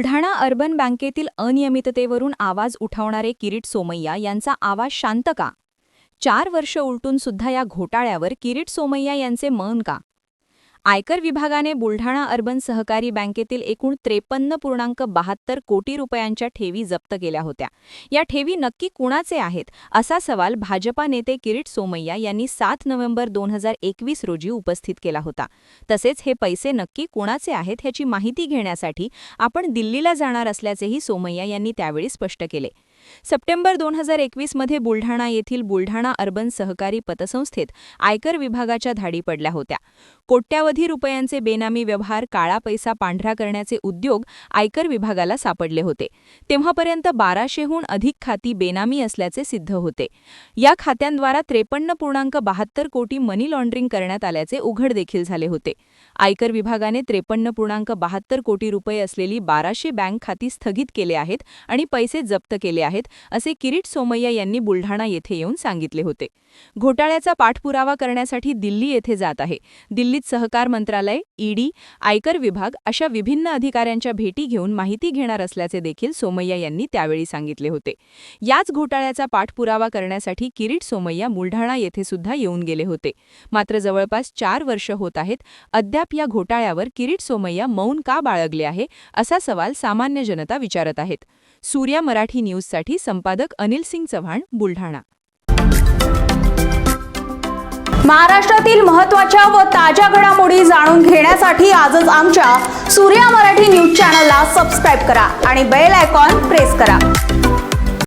Buldhana urban बँकेतील अनियमिततेवरून आवाज उठवणारे किरीट सोमय्या यांचा आवाज शांत का? चार वर्ष उलटून सुद्धा या घोटाळ्यावर किरीट सोमय्या यांचे मौन का? आयकर विभागाने बुलढाणा अर्बन सहकारी बँकेतील एकूण त्रेपन्न पूर्णांक बहात्तर कोटी रुपयांच्या ठेवी जप्त केल्या होत्या. या ठेवी नक्की कुणाचे आहेत? असा सवाल भाजपा नेते किरीट सोमय्या यांनी सात नोव्हेंबर दोन हजार एकवीस रोजी उपस्थित केला होता. तसेच हे पैसे नक्की कुणाचे आहेत ह्याची माहिती घेण्यासाठी आपण दिल्लीला जाणार असल्याचेही सोमय्या यांनी त्यावेळी स्पष्ट केले. सप्टेंबर दोन हजार एकवीसमध्ये बुलढाणा येथील बुलढाणा अर्बन सहकारी पतसंस्थेत आयकर विभागाच्या धाडी पडल्या होत्या. कोट्यावधी रुपयांचे बेनामी व्यवहार काळा पैसा पांढरा करण्याचे उद्योग आयकर विभागाला सापडले होते. तेव्हापर्यंत बाराशेहून अधिक खाती बेनामी असल्याचे सिद्ध होते. या खात्यांद्वारा त्रेपन्न पूर्णांक बहात्तर कोटी मनी लॉन्ड्रिंग करण्यात आल्याचे उघड देखील झाले होते. आयकर विभागाने त्रेपन्न पूर्णांक बहात्तर कोटी रुपये असलेली बाराशे बँक खाती स्थगित केले आहेत आणि पैसे जप्त केले आहेत. असे किरीट सोमय्या यांनी बुलढाणा येथे येऊन सांगितले होते. घोटाळ्याचा पाठपुरावा करण्यासाठी दिल्ली येथे जात आहे. दिल्लीत सहकार मंत्रालय ईडी आयकर विभाग अशा विभिन्न अधिकाऱ्यांच्या भेटी घेऊन माहिती घेणार असल्याचे देखील सोमय्या यांनी त्यावेळी सांगितले होते. याच घोटाळ्याचा पाठपुरावा करण्यासाठी किरीट सोमय्या बुलढाणा येथे सुद्धा येऊन गेले होते. मात्र जवळपास चार वर्ष होत आहेत. अद्याप या घोटाळ्यावर किरीट सोमय्या मौन का बाळगले आहे असा सवाल सामान्य जनता विचारत आहेत. सूर्या मराठी न्यूजसाठी संपादक अनिल सिंग चव्हाण बुलढाणा. महाराष्ट्रातील महत्त्वाच्या व ताज्या घडामोडी जाणून घेण्यासाठी आजच आमच्या सूर्या मराठी न्यूज चॅनलला सबस्क्राईब करा आणि बेल आयकॉन प्रेस करा.